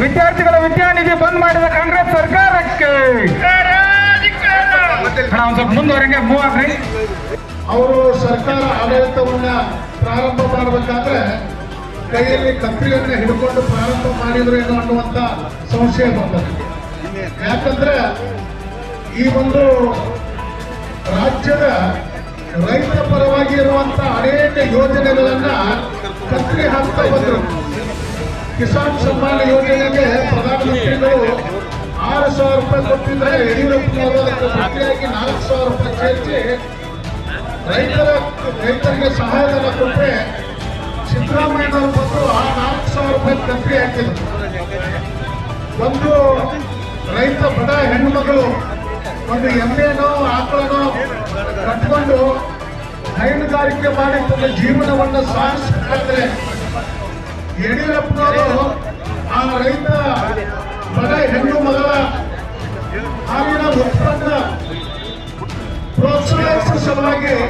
ವಿದ್ಯಾರ್ಥಿಗಳ ವಿದ್ಯಾನಿಧಿ ಬಂದ್ ಮಾಡಿದ ಕಾಂಗ್ರೆಸ್ ಸರ್ಕಾರಕ್ಕೆ. ಒಂದ್ ಸ್ವಲ್ಪ ಮುಂದುವರೆಗೆ ಮೂವ್ ಆಗ್ರಿ. ಅವರು ಸರ್ಕಾರ ಆಡಳಿತವನ್ನ ಪ್ರಾರಂಭ ಮಾಡಬೇಕಾದ್ರೆ ಕೈಯಲ್ಲಿ ಕತ್ರಿಯನ್ನ ಹಿಡ್ಕೊಂಡು ಪ್ರಾರಂಭ ಮಾಡಿದ್ರು ಏನೋ ಅನ್ನುವಂತ ಸಂಶಯ ಬಂದಿದೆ ಯಾಕಂದ್ರೆ ಈ ಒಂದು ರಾಜ್ಯದ ರೈತ ಪರವಾಗಿ ಇರುವಂತ ಅನೇಕ ಯೋಜನೆಗಳನ್ನ ಕತ್ರಿ ಹಾಕ್ತಾ ಬಂದರು. ಕಿಸಾನ್ ಸಮ್ಮಾನ್ ಯೋಜನೆಗೆ ಪ್ರಧಾನಮಂತ್ರಿಗಳು ಆರು ಸಾವಿರ ರೂಪಾಯಿ ಕೊಟ್ಟಿದ್ರೆ ಯಡಿಯೂರಪ್ಪನವರು ಪ್ರತಿಯಾಗಿ ನಾಲ್ಕು ಸಾವಿರ ರೂಪಾಯಿ ಸೇರಿಸಿ ರೈತರ ರೈತರಿಗೆ ಸಹಾಯಧನ ಕೊಟ್ಟರೆ ಸಿದ್ದರಾಮಯ್ಯನವರು ಬಂದು ಆ ನಾಲ್ಕು ಸಾವಿರ ರೂಪಾಯಿ ಕತ್ರಿ ಹಾಕಿದ್ರು. ಒಂದು ರೈತ ಬಡ ಹೆಣ್ಣುಮಗಳು, ಒಂದು ಎಮ್ಮೆನೋ ಆಕಳನೋ ಕಟ್ಕೊಂಡು ಹೈನುಗಾರಿಕೆ ಮಾಡಿ ತನ್ನ ಜೀವನವನ್ನು ಸಾಗಿಸಬೇಕಾದ್ರೆ ಯಡಿಯೂರಪ್ಪನವರು ಆ ರೈತ ಮಗ ಹೆಣ್ಣು ಮಗಳ ಹಾಲಿನ ಉತ್ಪನ್ನ ಪ್ರೋತ್ಸಾಹಿಸುವ ಸಲುವಾಗಿ